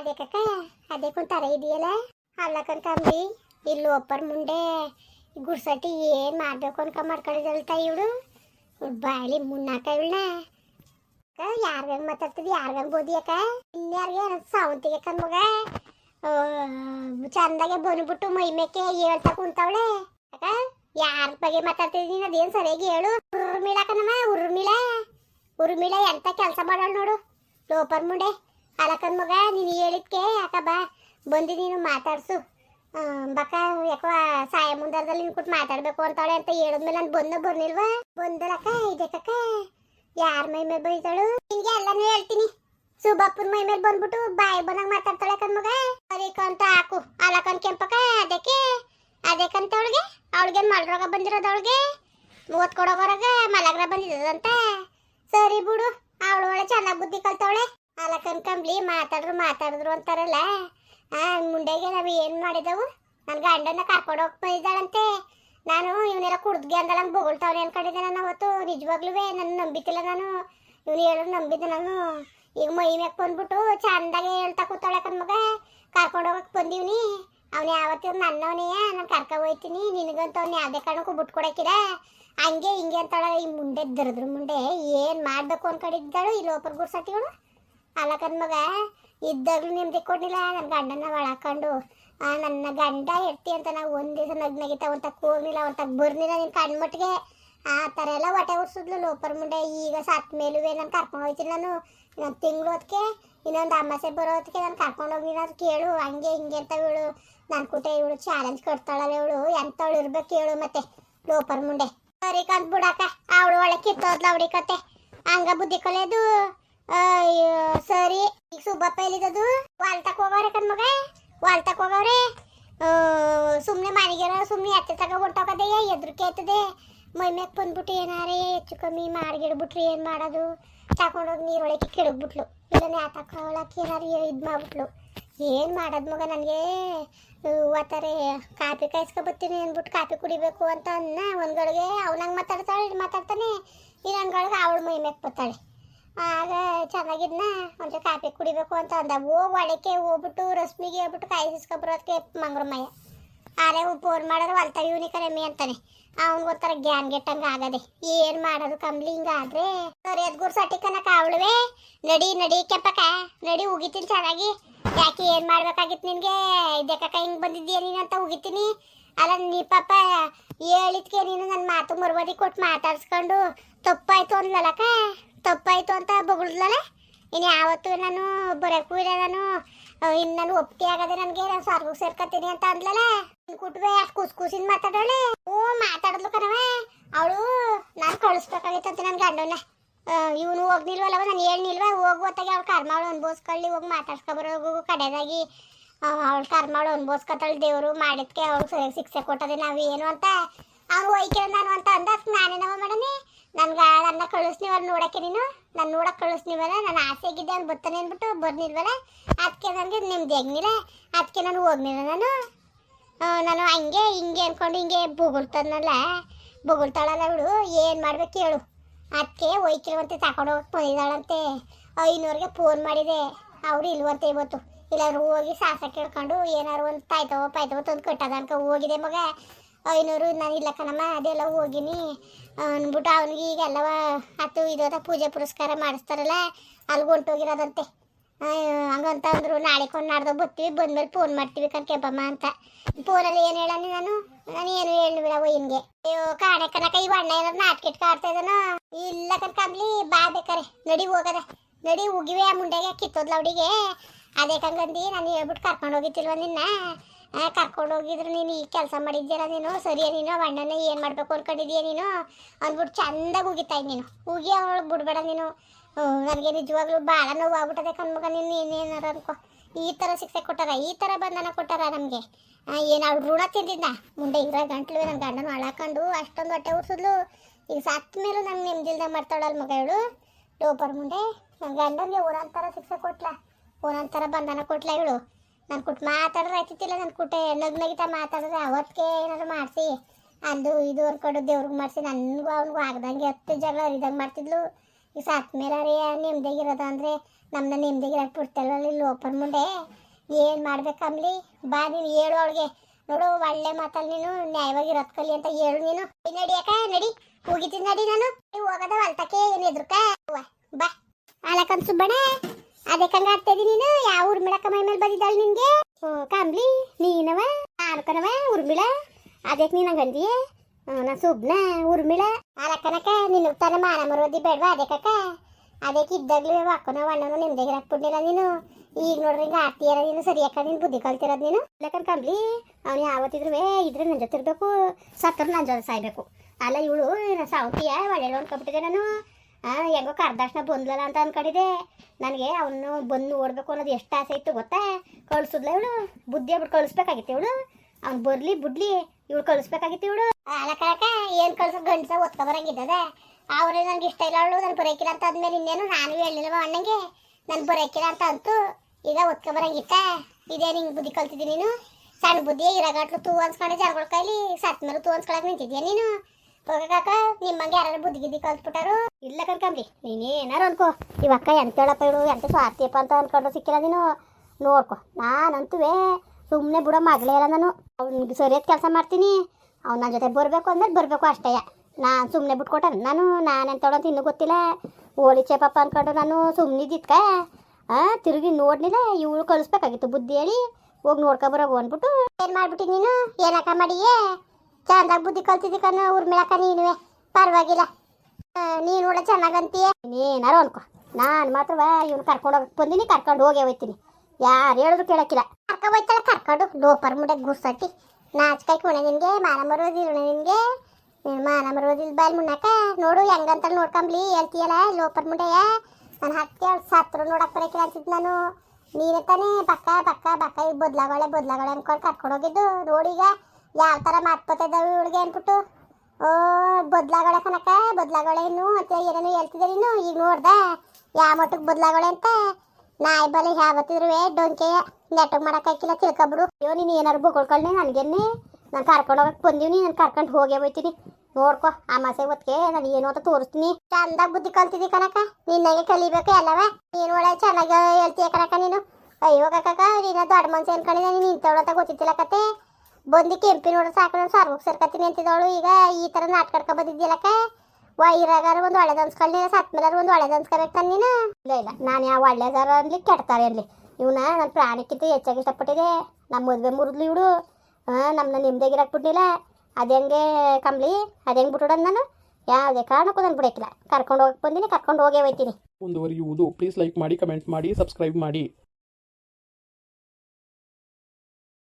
ಅದೇ ಕಕ್ಕ ಅದೇ ಕುಂತಾರ ಇದೆಯಲ್ಲ? ಅಲ್ಲ ಕಣ್ಕಂಬಿ ಇಲ್ಲಿ ಒಪ್ಪರ್ ಮುಂಡೆ ಗುಡ್ಸಟ್ಟಿ ಏನು ಮಾಡ್ಬೇಕು ಅನ್ಕ ಮಾಡ್ಕೊಂಡಿದ್ದಲ್ತ ಇವಳು. ಬಾಳಿ ಮುನ್ನಾಕ ಇವಳನ್ನ ಯಾರ್ಗಂಗ್ ಮಾತಾಡ್ತಿದ್ದಿ? ಯಾರ್ಗಂಗ್ ಅಕ್ಕ? ಇನ್ಯಾರ್ಗೆ ಸಾವಂತಿಗೆ ಕನ್ ಮಗ? ಚಂದಾಗೆ ಬಂದ್ಬಿಟ್ಟು ಮೈ ಮೇಕೆ ಹೇಳ್ತಾ ಕುಂತವಳೆ. ಅಕ್ಕ, ಯಾರ ಬಗ್ಗೆ ಮಾತಾಡ್ತಿದ್ದೀನಿ ಅದೇನ್ ಸರಿಯಾಗಿ ಹೇಳು. ಉರ್ಮಿಳ ಕಣಮ್ಮ, ಉರ್ಮಿಳ. ಉರ್ಮಿಳ ಎಂತ ಕೆಲಸ ಮಾಡೋಳು ನೋಡು. ಲೋಪರ್ ಮುಂಡೆ ಅಲಕನ್ ಮಗ, ನೀನು ಹೇಳಿದ್ಕೆ ಯಾಕ ಬಾ, ಬಂದು ನೀನು ಮಾತಾಡ್ಸು. ಬಕ ಯಾಕೋ ಸಾಯ ಮುಂದರದಲ್ಲಿ ನೀನು ಕೊಟ್ಟು ಮಾತಾಡ್ಬೇಕು ಅಂತಾಳೆ ಅಂತ ಹೇಳಿದ್ಮೇಲೆ ನಾನು ಬಂದು ಬರ್ನಿಲ್ವಾ ಬಂದಳಕ್ಕ ಇದಕ್ಕಕ್ಕ ಯಾರ ಮೈ ಮೇಲೆ ಬೈತಾಳು? ನಿನ್ಗೆ ಎಲ್ಲಾನು ಹೇಳ್ತೀನಿ. ಸುಬ್ಬಪ್ಪನ ಮೈ ಮೇಲೆ ಬಂದ್ಬಿಟ್ಟು ಬಾಯಿ ಬಂದಂಗ ಮಾತಾಡ್ತಾಳೆ ಕಣ್ಮಗ ಅಂತ ಹಾಕು, ಅಲಕನ್ ಕೆಂಪಕ ಅದಕ್ಕೆ. ಅದಕ್ಕಂತ ಅವಳಿಗೆ ಅವಳಿಗೆ ಮಲ್ರೋಗ ಬಂದಿರೋದು ಅವಳಿಗೆ? ಓದ್ಕೊಡೋಗೊರಗ ಮಲಗ್ರ ಬಂದಿರೋದಂತ ಸರಿ ಬಿಡು, ಅವಳು ಒಳ್ಳೆ ಚೆನ್ನಾಗಿ ಬುದ್ಧಿ ಕಲ್ತವಳೆ. ಅಲಕನ್ ಕಂಬ್ಲಿ ಮಾತಾಡ್ರು, ಮಾತಾಡಿದ್ರು ಅಂತಾರಲ್ಲ. ಆ, ಮುಂಡೆಗೆ ನಾವು ಏನು ಮಾಡಿದೆವು? ನನ್ನ ಗಂಡನ ಕರ್ಕೊಂಡು ಹೋಗಿ ಬಂದಿದ್ದಾಳಂತೆ ನಾನು ಇವನೆಲ್ಲ ಕುಡ್ದ್ಗೆ ಅಂದಳಂಗೆ ಬೊಗಳ್ತಾವನೆ ಅನ್ಕೊಂಡಿದ್ದೆ ನಾನು ಅವತ್ತು. ನಿಜವಾಗ್ಲೂ ನನ್ನ ನಂಬಿತಿಲ್ಲ ನಾನು. ಇವನು ಹೇಳೋದು ನಂಬಿದ್ದೆ ನಾನು. ಈಗ ಮೈ ಮ್ಯಾಕ್ ಬಂದ್ಬಿಟ್ಟು ಚಂದಾಗೆ ಹೇಳ್ತಾ ಕೂತಾಳೆ ಕಣ್ಮಗ ಕರ್ಕೊಂಡು ಹೋಗಕ್ಕೆ ಬಂದೀವ್ನಿ. ಅವನು ಯಾವತ್ತಿದ್ರು ನನ್ನವನೇ, ನಾನು ಕರ್ಕೊ ಹೋಯ್ತೀನಿ. ನಿನಗಂತ ಅವ್ನು ಯಾವುದೇ ಕಾರಣಕ್ಕೂ ಬಿಟ್ಟು ಹಂಗೆ ಹಿಂಗೆ ಅಂತಾಳೆ. ಈ ಮುಂಡೆ ದರದ್ರ ಮುಂಡೆ ಏನು ಮಾಡಬೇಕು ಅನ್ಕೊಂಡಿದ್ದಾಳು ಈ ಲೋಪರ್ ಗುಡ್ಸಟ್ಟಿಗಳು ಅಲ್ಲ ಮಗ, ಇದ್ದಾಗಲೂ ನೆಮ್ಮದಿ ಕೊಡ್ಲಿಲ್ಲ. ನನ್ನ ಗಂಡನ ಒಳಕೊಂಡು. ನನ್ನ ಗಂಡ ಎತ್ತಿ ಅಂತ ನಾವು ಒಂದು ದಿವಸ ನಗ್ನಗಿತ ತಕ್ಕ ಹೋಗ್ಲಿಲ್ಲ ಬರ್ಲಿಲ್ಲ ಬರ್ನಿಲ್ಲ ನಿನ್ನ ಕಣ್ಮಟ್ಟಿಗೆ ಆ ಥರ ಎಲ್ಲ ಹೊಟ್ಟೆ ಉರ್ಸಿದ್ಲು ಲೋಪರ್ ಮುಂಡೆ. ಈಗ ಸತ್ ಮೇಲುವೆ ನಾನು ಕರ್ಕೊಂಡು ಹೋಗ್ತೀನಿ ನಾನು. ಇನ್ನೊಂದು ತಿಂಗಳು ಹೊತ್ತಿಗೆ ಇನ್ನೊಂದು ಅಮಾಸೆ ಬರೋ ಹೊತ್ತಿಗೆ ನಾನು ಕರ್ಕೊಂಡು ಹೋಗಿ ಅದು ಕೇಳು. ಹಂಗೆ ಹಿಂಗೆ ಅಂತ ಇವಳು ನನ್ನ ಕುಟೆ ಇವಳು ಚಾಲೆಂಜ್ ಕೊಡ್ತಾಳಲ್ಲ ಇವಳು. ಎಂಥವಳು ಇರ್ಬೇಕು ಹೇಳು ಮತ್ತೆ ಲೋಪರ್ ಮುಂಡೆ. ಸರಿ ಕಂತ ಬಿಡಕ್ಕ, ಅವಳು ಒಳಗೆ ಕಿತ್ತೋದ್ಲ ಅವಡಿ ಕತೆ. ಹಂಗ ಬುದ್ಧಿ ಕಲಿಯೋದು ಅಯ್ಯೋ, ಸರಿ. ಈಗ ಸುಬ್ಬಪ್ಪ ಎಲ್ಲಿದದು? ವಾಲ್ತಕ್ ಹೋಗವ್ರೆ ಕಣ್ಮಗ ವಾಲ್ತಕ್ ಹೋಗವ್ರೆ. ಸುಮ್ಮನೆ ಮನೆಗೆರ ಸುಮ್ಮನೆ ಎತ್ತೆ ತಗ ಹೊಂಟೋಗದೆ, ಎದ್ರಿಕೆ ಆಯ್ತದೆ ಮೈಮ್ಯಾಗ ಬಂದ್ಬಿಟ್ಟು ಏನಾರೇ? ಹೆಚ್ಚು ಕಮ್ಮಿ ಮಾಡಿಗಿಡ್ಬಿಟ್ರಿ ಏನು ಮಾಡೋದು? ತಗೊಂಡೋಗಿ ನೀರೊಳಗೆ ಕೆಡಗ್ಬಿಟ್ಲು. ಇಲ್ಲ ನ್ಯಾತಕ್ಕೆ ಏನಾರು ಇದು ಮಾಡ್ಬಿಟ್ಲು. ಏನು ಮಾಡೋದು ಮಗ ನನಗೆ? ಒತ್ತಾರೆ, ಕಾಫಿ ಕಾಯಿಸ್ಕೊ ಬರ್ತೀನಿ ಅಂದ್ಬಿಟ್ಟು ಕಾಫಿ ಕುಡಿಬೇಕು ಅಂತ ಅನ್ನ ಒಂದ್ಗಳಿಗೆ. ಅವ್ನಂಗೆ ಮಾತಾಡ್ತಾಳೆ, ಮಾತಾಡ್ತಾನೆ. ಇನ್ನೊಂದ್ಗಳಿಗೆ ಅವಳು ಮೈ ಮ್ಯಾಕ್ ಬರ್ತಾಳೆ. ಆಗ ಚೆನ್ನಾಗಿದ್ನ? ಒಂದು ಕಾಫಿ ಕುಡಿಬೇಕು ಅಂತ ಅಂದ. ಹೋಗಿ ಒಳಕ್ಕೆ ಹೋಗ್ಬಿಟ್ಟು ರಶ್ಮಿಗೆ ಹೇಳ್ಬಿಟ್ಟು ಕಾಯಿಸ್ಕೊಬರೋದಕ್ಕೆ ಮಂಗ್ರಮ್ಮಯ್ಯ ಆರೆ ಫೋನ್ ಮಾಡಿದ್ರೆ ಅಲ್ತ ಇವನಿ ಕರೆಮಿ ಅಂತಾನೆ. ಅವ್ನಿಗೆ ಒಂಥರ ಗ್ಯಾನ್ ಗೆಟ್ಟಂಗೆ ಆಗದೆ. ಏನ್ ಮಾಡೋದು ಕಂಬ್ಲಿ ಹಿಂಗಾದ್ರೆ ಸರಿ, ಅದ್ ಗುರ್ಸಟ್ಟಿ ಕನಕ ಅವಳುವೆ. ನಡಿ ನಡಿ ಕೆಂಪಕ ನಡಿ, ಉಗಿತೀನಿ ಚೆನ್ನಾಗಿ. ಯಾಕೆ ಏನ್ ಮಾಡ್ಬೇಕಾಗಿತ್ತು ನಿನಗೆ? ಇದಕ್ಕ ಹಿಂಗೆ ಬಂದಿದ್ದೀಯ ನೀನು ಅಂತ ಉಗಿತೀನಿ. ಅಲ್ಲ, ನೀ ಪಾಪ ಹೇಳಿದ್ಕೆ ನೀನು ನನ್ನ ಮಾತು ಮರುಬದಿ ಕೊಟ್ಟು ಮಾತಾಡ್ಸ್ಕೊಂಡು ತಪ್ಪಾಯ್ತು ಅಂದ್ಲಲ್ಲಕ್ಕ ತಪ್ಪಾಯ್ತು ಅಂತ ಬೊಗಳ್ದಲ್ಲ ಇನ್ನು ಯಾವತ್ತೂ ನಾನು ಬರಕ್ಕೂ ಇಲ್ಲ ನಾನು. ಇನ್ನು ನಾನು ಒಪ್ಪಿಗೆ ಆಗದೆ ನನಗೆ ನಾನು ಸ್ವರ್ಗಕ್ಕೆ ಸೇರ್ಕೊತೀನಿ ಅಂತ ಅಂದ್ಲಲ್ಲ ಕುಟ್ಬೆ ಅಷ್ಟು ಕುಸ್ ಕೂಸಿನ ಮಾತಾಡೋಳೆ ಓ, ಮಾತಾಡಿದ್ಲು ಕಣವೆ ಅವಳು, ನಾನು ಕಳಿಸ್ಬೇಕಾಗಿತ್ತಂತೆ ನನ್ನ ಗಂಡನ ಇವನು ಹೋಗ್ನಿಲ್ವಲ್ಲವ, ನಾನು ಹೇಳ್ನಿಲ್ವ? ಹೋಗು ಹೊತ್ತಾಗೆ ಅವಳು ಅನ್ಬೋಸ್ಕೊಳ್ಳಿ ಹೋಗಿ ಮಾತಾಡ್ಸ್ಕೊಬರೋಗು ಕಡೆದಾಗಿ. ಅವಳು ಕರ್ಮಾವಳು ಅನ್ಬೋಸ್ಕೊತಾಳೆ ದೇವರು ಮಾಡಿದ್ಕೆ ಅವಳು ಸರಿಯಾಗಿ ಶಿಕ್ಷೆ ಕೊಟ್ಟದೆ ನಾವು ಏನು ಅಂತ? ಅವ್ನು ಒಯ್ಕೆ ನಾನು ಅಂತ ಅಂದ ನಾನೇನವ ಮಾಡನೆ? ನನ್ಗೆ ನನ್ನ ಕಳಿಸ್ನಿವಲ್ಲ ನೋಡಕ್ಕೆ ನೀನು? ನಾನು ನೋಡಕ್ಕೆ ಕಳಿಸ್ನಿವಲ್ಲ ನಾನು ಆಸೆಗಿದ್ದೆ ಅವ್ನು ಬರ್ತಾನೆ ಅಂದ್ಬಿಟ್ಟು ಬರ್ನಿಲ್ವಲ್ಲ? ಅದಕ್ಕೆ ನನಗೆ ನಿಮ್ದು ಹೆಂಗಿಲ್ಲ ಅದಕ್ಕೆ ನಾನು ಹೋಗ್ನಿಲ್ಲ ನಾನು. ನಾನು ಹಂಗೆ ಹಿಂಗೆ ಅಂದ್ಕೊಂಡು ಹಿಂಗೆ ಬೊಗುಳ್ತಾನಲ್ಲ? ಬೊಗಳ್ತಾಳಲ್ಲ ಅವಳು. ಏನು ಮಾಡ್ಬೇಕು ಹೇಳು ಅದಕ್ಕೆ ಒಯ್ಕಿಲ್ವಂತೆ ತಗೊಂಡು ಹೋಗಕ್ಕೆ ಬಂದಿದ್ದಾಳಂತೆ. ಐನೂರಿಗೆ ಫೋನ್ ಮಾಡಿದೆ. ಅವ್ರು ಇಲ್ವಂತೆ ಇವತ್ತು. ಇಲ್ಲಾದ್ರೂ ಹೋಗಿ ಸಾಸ ಕೇಳ್ಕೊಂಡು ಏನಾರು ಒಂದು ತಾಯ್ತವೋ ಪಾಯ್ತವ ತಂದು ಕಟ್ಟದ ಅನ್ಕೊ ಹೋಗಿದೆ ಮಗ. ಐನೂರು, ನಾನು ಇಲ್ಲ ಕಣಮ್ಮ, ಅದೆಲ್ಲ ಹೋಗಿನಿ. ಅಂದ್ಬಿಟ್ಟು ಅವನಿಗೆ ಈಗೆಲ್ಲವ ಹತ್ತು ಇದು ಪೂಜೆ ಪುರಸ್ಕಾರ ಮಾಡಿಸ್ತಾರಲ್ಲ ಅಲ್ಲಿ ಹೊಂಟೋಗಿರೋದಂತೆ. ಹಂಗಂತ ಅಂದರು, ನಾಳೆ ಕೊಂಡು ನಾಡ್ದು ಬರ್ತೀವಿ, ಬಂದ್ಮೇಲೆ ಫೋನ್ ಮಾಡ್ತೀವಿ ಬಮ್ಮ ಅಂತ. ಫೋನಲ್ಲಿ ಏನು ಹೇಳನಿ ನಾನು? ನಾನು ಏನು ಹೇಳಿಬಿಡ ಹಿಂಗೆ ಅಯ್ಯೋ, ಕಾಣೆ ಕನಕ ಈ ಅಣ್ಣ ಏನಾದ್ರು ನಾಟ್ಕಿಟ್ ಕಾಡ್ತಾ ಇದನು ಇಲ್ಲ ಕನ್ಕಂಬ್ಲಿ ಬಾ ಬೇಕಾರೆ, ನಡಿ ಹೋಗದ. ನಡಿ ಉಗಿವೆ ಮುಂಡೆಗೆ ಕಿತ್ತೋದ್ಲ ಅವಡಿಗೆ ಅದೇ ಕಂಗಂದಿ, ನಾನು ಹೇಳ್ಬಿಟ್ಟು ಕರ್ಕೊಂಡು ಹೋಗಿತ್ತಿಲ್ವ ನಿನ್ನ? ಕರ್ಕೊಂಡು ಹೋಗಿದ್ರು ನೀನು, ಈ ಕೆಲಸ ಮಾಡಿದ್ದೀರ ನೀನು? ಸರಿಯಾ ನೀನು? ಅಣ್ಣನ ಏನು ಮಾಡ್ಬೇಕು ಅನ್ಕೊಂಡಿದೀಯ ನೀನು? ಅಂದ್ಬಿಟ್ಟು ಚಂದಾಗಿ ಹೋಗಿತಾಯ್ ನೀನು. ಹೋಗಿ ಅವಳು ಬಿಡ್ಬೇಡ ನೀನು. ನನಗೆ ನಿಜವಾಗ್ಲೂ ಭಾಳ ನೋವು ಆಗ್ಬಿಟ್ಟದೆ ಕಣ್ಮಗ ನೀನು ಏನೇನಾರ ಅನ್ಕೋ. ಈ ಥರ ಶಿಕ್ಷೆ ಕೊಟ್ಟಾರ, ಈ ಥರ ಬಂಧನ ಕೊಟ್ಟಾರ ನಮಗೆ. ಏನು ಅವ್ಳು ಋಣ ತಿಂದಿದ್ದ? ಮುಂದೆ ಇರೋ ಗಂಟ್ಲು ನನ್ನ ಗಂಡನ ಹಾಳಾಕೊಂಡು ಅಷ್ಟೊಂದು ಹೊಟ್ಟೆ ಉರ್ಸಿದ್ಲು. ಈಗ ಸತ್ತ ಮೇಲೂ ನಂಗೆ ನೆಮ್ಮದಿಲ್ದ ಮಾಡ್ತಾಳಲ್ಲ ಮಗ ಇವಳು. ಲೋಪರ್ ಮುಂದೆ ನನ್ನ ಗಂಡನಿಗೆ ಊರಂತರ ಶಿಕ್ಷೆ ಕೊಟ್ಲ. ಒಂದೊಂಥರ ಬಂಧನ ಕೊಟ್ಲ ಇವಳು. ನಾನು ಕುಟ್ ಮಾತಾಡಿದ್ರೆ ಆಯ್ತಿತ್ತಿಲ್ಲ ನನ್ನ ಕುಟೆ ನಗ್ ನಗಿತಾ ಮಾತಾಡಿದ್ರೆ ಅವತ್ತಿಗೆ ಏನಾದ್ರು ಮಾಡಿಸಿ. ಅಂದು ಇದು ಅನ್ಕೊಂಡು ದೇವ್ರಿಗೆ ಮಾಡಿಸಿ, ನನಗೂ ಅವ್ನಿಗೂ ಆಗ್ದಂಗೆ ಹತ್ತು ಜಗಳ ಇದಂಗೆ ಮಾಡ್ತಿದ್ಲು. ಈ ಸಾತ್ ಮೇಲೆ ನೆಮ್ಮದಿಗಿರೋದು ಅಂದರೆ ನಮ್ಮನ್ನ ನೆಮ್ಮದಿಗಿರೋದು ಬಿಡ್ತಲ್ವಲ್ಲ, ಇಲ್ಲಿ ಓಪನ್ ಮುಂದೆ. ಏನು ಮಾಡ್ಬೇಕಂಬ್ಲಿ ಬಾ ನೀನು, ಹೇಳು ಅವಳಿಗೆ. ನೋಡು, ಒಳ್ಳೆ ಮಾತಲ್ಲಿ ನೀನು ನ್ಯಾಯವಾಗಿರೋದ್ ಕಲಿ ಅಂತ ಹೇಳು ನೀನು. ನಡಿ ನಡಿಯಕ್ಕ ನಡಿ. ಹೋಗಿದ್ದೀನಿ ನಡಿ ನಾನು. ಹೋಗೋದ ಹೋಗದ ಹೊಲ್ತಕ್ಕೆ ಏನು ಎದ್ರುಕ? ಬಾ. ಅಲಕನ್ ಸುಬ್ಬಣ್ಣ. ಅದಕ್ಕಂಗ ಆಗ್ತದಿ ನೀನು. ಯಾವ ಉರ್ಮಿಳಕ್ಕ ಮೈ ಮೇಲೆ ಬಂದಿದ್ದಾಳೆ ನಿನ್ಗೆ? ಹ್ಮ್, ಕಂಬ್ಲಿ ನೀನವ ನಾನು ಕಣವ ಉರ್ಮಿಳ ಅದಕ್ಕೆ ನೀನು ಹಂಗಂದಿಯೇ ನಾ ಸುಬ್ನ ಉರ್ಮಿಳ ಅಲಕ್ಕನಕ ನಿನ್ನ ತಾನ ಮಾನ ಮರೋದಿ ಬೇಡವಾ ಅದಕ್ಕಕ್ಕ ಅದಕ್ಕೆ ಇದ್ದಾಗ್ಲೂ ಅಕ್ಕನ ಅಣ್ಣನು ನಿಮ್ದಾಗಿ ಹಾಕ್ಬಿಟ್ಟಿಲ್ಲ ನೀನು? ಈಗ ನೋಡ್ರಿ ಹಿಂಗೆ ಆಡ್ತೀಯರ ನೀನು ಸರಿಯಾಕ ನೀನು ಬುದ್ಧಿ ಕಲ್ತಿರೋದು ನೀನು? ಇಲ್ಲಕನ್ ಕಂಬ್ಲಿ ಅವ್ನು ಯಾವತ್ತಿದ್ರು ಇದ್ರೆ ನನ್ನ ಜೊತೆ ಇರಬೇಕು ಸತ್ತರು ನನ್ನ ಜೊತೆ ಸಾಯ್ಬೇಕು. ಅಲ್ಲ ಇವಳು ಸಾವತಿಯ ಒಳ್ಳೆ ಅನ್ಕೊಬಿಟ್ಟಿದೆ ನಾನು. ಹೆಂಗೋ ಕರ್ದಾಕ್ಷಣ ಬಂದ್ಲಲ್ಲ ಅಂತ ಅನ್ಕೊಂಡಿದ್ದೆ. ನನಗೆ ಅವನು ಬಂದು ಓಡಬೇಕು ಅನ್ನೋದು ಎಷ್ಟು ಆಸೆ ಇತ್ತು ಗೊತ್ತಾ? ಕಳ್ಸಿದ್ಲ ಇವಳು. ಬುದ್ಧಿ ಬಿಟ್ಟು ಕಳಿಸ್ಬೇಕಾಗಿತ್ತು ಇವಳು. ಅವ್ನು ಬರ್ಲಿ, ಬಿಡ್ಲಿ, ಇವಳು ಕಳಿಸ್ಬೇಕಾಗಿತ್ತು ಇವಳು. ಅಲ್ಲ ಕಳಕ ಏನು ಕಳ್ಸೋ ಗಂಡಸ ಒತ್ಕೊ ಬರಂಗಿದ್ದದೆ ಅವರೇ ನನಗೆ ಇಷ್ಟ ಇಲ್ಲ ಅವಳು, ನಾನು ಬರೋಕಿಲ್ಲ ಅಂತ ಆದ್ಮೇಲೆ ಇನ್ನೇನು ನಾನು ಹೇಳಿಲ್ಲವ ಅಣ್ಣಂಗೆ? ನಾನು ಬರೋಕಿಲ್ಲ ಅಂತ ಅಂತು, ಈಗ ಒತ್ಕೊ ಬರಂಗಿತ್ತ ಇದೇ ನಿಂಗೆ ಬುದ್ಧಿ ಕಲ್ತಿದ್ದೀನಿ ನೀನು? ಸಣ್ಣ ಬುದ್ಧಿ ಇರಗಾಟ್ಲು ತೂ ಅನ್ಸ್ಕೊಂಡು ಜನಗಳ ಕೈಲಿ. ಸತ್ ಮೇಲೆ ತೂ ಅನ್ಸ್ಕೊಳಕ್ ನಿಂತಿದ್ಯಾ ನೀನು? ಹೋಗಕ್ಕ ನಿಮ್ಮಂಗೆ ಯಾರು ಬುದ್ಧಿ ಗಿದ್ದಿ ಕಲ್ತ್ಬಿಟ್ಟಾರು ಇಲ್ಲ ಕನ್ಕಂಬ್ರಿ ನೀನೇನಾರು ಅನ್ಕೋ. ಇವಕ್ಕ ಎಂತ ಹೇಳಪ್ಪ ಇಡು ಎಂತ ಸ್ವಾರ್ಥಿಯಪ್ಪ ಅಂತ ಅನ್ಕೊಂಡ್ರೆ ಸಿಕ್ಕಿಲ್ಲ ನೀನು. ನೋಡ್ಕೊ, ನಾನಂತುವೇ ಸುಮ್ಮನೆ ಬಿಡೋ ಮಗಳೇ ಇಲ್ಲ ನಾನು. ಅವ್ನಿಗೆ ಸರಿಯಾದ ಕೆಲಸ ಮಾಡ್ತೀನಿ. ಅವ್ನು ನನ್ನ ಜೊತೆ ಬರಬೇಕು ಅಂದ್ರೆ ಬರಬೇಕು ಅಷ್ಟೇ. ನಾನು ಸುಮ್ಮನೆ ಬಿಟ್ಕೊಟ್ಟ ನಾನು ನಾನು ಅಂತ ಇನ್ನೂ ಗೊತ್ತಿಲ್ಲ. ಓಳಿ ಚೇಪಪ್ಪ ಅನ್ಕೊಂಡು ನಾನು ಸುಮ್ಮನಿದ್ದಿದ್ಕ ತಿರುಗಿ ನೋಡ್ಲಿಲ್ಲ ಇವಳು ಕಳಿಸ್ಬೇಕಾಗಿತ್ತು ಬುದ್ಧಿ ಹೇಳಿ. ಹೋಗಿ ನೋಡ್ಕೊಬರೋ ಅಂದ್ಬಿಟ್ಟು. ಏನು ಮಾಡ್ಬಿಟ್ಟಿ ನೀನು? ಏನಕ್ಕ ಮಾಡಿಯೇ? ಚಂದಾಗ ಬುದ್ಧಿ ಕಲ್ತಿದ್ದಿ ಕಣ್ಣು ಮೇಳಕ ನೀನುವೆ. ಪರವಾಗಿಲ್ಲ. ನೀನು ಕೂಡ ಚೆನ್ನಾಗಂತೀಯ ನೀನಾರು ಅನ್ಕೋ. ನಾನು ಮಾತ್ರ ಇವ್ನು ಕರ್ಕೊಂಡು ಹೋಗಕ್ಕೆ ಬಂದಿನಿ, ಕರ್ಕೊಂಡು ಹೋಗೇ ಹೋಯ್ತೀನಿ. ಯಾರು ಹೇಳಿದ್ರು ಕೇಳಕ್ಕಿಲ್ಲ. ಕರ್ಕೊಂಡು ಹೋಯ್ತಾಳೆ ಕರ್ಕೊಂಡು. ಲೋಪರ್ ಮುಂಡೆ ಗುಸ್ಸಟ್ಟಿ. ನಾಚ್ಕಾಯಿ ಕುಣೆ ನಿನಗೆ, ಮಾನ ಮರೋದಿಲ್ಲ ನಿನಗೆ. ಮಾನ ಮರೋದಿಲ್ಲ ಬಾಲ್ ಮುನ್ನಕ. ನೋಡು ಹೆಂಗಂತ ನೋಡ್ಕೊಂಬ್ಲಿ, ಹೇಳ್ತೀಯಲ್ಲ, ಲೋಪರ್ ಮುಂಡೆಯ. ನಾನು ಹತ್ತಿ ಅವ್ಳು ಸತ್ರು ನೋಡಕ್ ಬರಕಿಲ್ಲ ಅಂತಿದ್ದು ನಾನು. ನೀನೇ ತಾನೇ, ಪಕ್ಕ ಪಕ್ಕ ಪಕ್ಕ ಈಗ ಬದ್ಲಾಗಳೆ ಬದ್ಲಾಗಳೆ ಅನ್ಕೊಂಡು ಕರ್ಕೊಂಡು ಹೋಗಿದ್ದು. ನೋಡೀಗ ಯಾವ ಥರ ಮಾತು ಇದ್ದಾವೆ ಇವಳಿಗೆ ಅಂದ್ಬಿಟ್ಟು ಓ, ಬದ್ಲಾಗಳೆ ಕನಕ ಬದ್ಲಾಗಳೆ ಇನ್ನು ಅಂತ ಏನೇನು ಹೇಳ್ತಿದ್ದೆ ನೀನು ಈಗ ನೋಡ್ದೆ. ಯಾವ ಮಟ್ಟಕ್ಕೆ ಬದ್ಲಾಗಳೆ ಅಂತ? ನಾಯಿ ಬಲೆ ಯಾವತ್ತಿದ್ರು ಡೊಂಕೆಯ ನೆಟ್ಟಗೆ ಮಾಡೋಕ್ಕಾಗಿಲ್ಲ ತಿಳ್ಕೊಬಿಡು. ಅಯ್ಯೋ, ನೀನು ಏನಾರು ಬೊಗಳ್ಕೊಳ್ಳಿ ನನಗೇನೆ ನಾನು ಕರ್ಕೊಂಡು ಹೋಗಕ್ಕೆ ಬಂದೀವಿ ನಾನು ಕರ್ಕೊಂಡು ಹೋಗೇ ಹೋಯ್ತೀನಿ. ನೋಡ್ಕೊ, ಆ ಮಾಸೆ ಹೊತ್ತಿಗೆ ನಾನು ಏನು ಅಂತ ತೋರಿಸ್ತೀನಿ. ಚಂದಾಗ ಬುದ್ಧಿ ಕಲ್ತಿದ್ದಿ ಕನಕ ನಿನ್ನಾಗೆ ಕಲಿಬೇಕು ಎಲ್ಲವ? ನೀನು ಒಳ್ಳೆ ಚೆನ್ನಾಗಿ ಹೇಳ್ತೀಯ ಕನಕ ನೀನು? ಅಯ್ಯೋ ಕಕ್ಕ ನೀನು ದೊಡ್ಡ ಮನ್ಸು ಅನ್ಕೊಂಡಿದ್ದೆ ನೀನು ಇಂಥವಳು ಅಂತ ಗೊತ್ತಿತ್ತಿಲ್ಲ ಕತೆ. ಬಂದು ಕೆಂಪಿ ನೋಡ, ಸಾಕು ನಾನು ಸರ್ವಕ್ಕೆ ಸರ್ಕತ್ತೀನಿ ಈಗ ಈ ಥರ ನಾಟಕ ಬಂದಿದ್ದಿಲ್ಲಕ್ಕ ವೈರಾಗಾರ ಒಂದು ಒಳ್ಳೇದು ಅನ್ಸ್ಕೊಳ್ಳಿ ಸತ್ಮೇಲಾರ ಮೇಲೆ ಒಂದು ಒಳ್ಳೆ ಅನ್ಸ್ಕೊಬೇಕು ತಾನೆ ನೀನು? ಇಲ್ಲ ಇಲ್ಲ, ನಾನು ಯಾವ ಒಳ್ಳೆದಾರ ಅನ್ಲಿ ಕೆಡ್ತಾರೆ ಅನ್ಲಿ. ಇವನ ನನ್ನ ಪ್ರಾಣಕ್ಕಿಂತ ಹೆಚ್ಚಾಗಿ ಇಷ್ಟಪಟ್ಟಿದೆ ನಮ್ಮ ಮದುವೆ ಮುರಿದ್ಲು ಇವಳು. ನಮ್ಮನ್ನ ನಿಮ್ದಾಗಿರಕ್ಕೆ ಬಿಡ್ಲಿಲ್ಲ. ಹೆಂಗೆ ಕಂಬ್ಲಿ ಅದೆಂಗೆ ಬಿಟ್ಬಿಡೋದು ನಾನು? ಯಾವುದೇ ಕಾರಣಕ್ಕೂ ನಾನು ಬಿಡಕ್ಕಿಲ್ಲ. ಕರ್ಕೊಂಡು ಹೋಗಿ ಬಂದಿನಿ, ಕರ್ಕೊಂಡು ಹೋಗೇ ಹೋಯ್ತೀನಿ. ಮುಂದುವರಿಯುವುದು. ಪ್ಲೀಸ್ ಲೈಕ್ ಮಾಡಿ ಕಮೆಂಟ್ ಮಾಡಿ ಸಬ್ಸ್ಕ್ರೈಬ್ ಮಾಡಿ.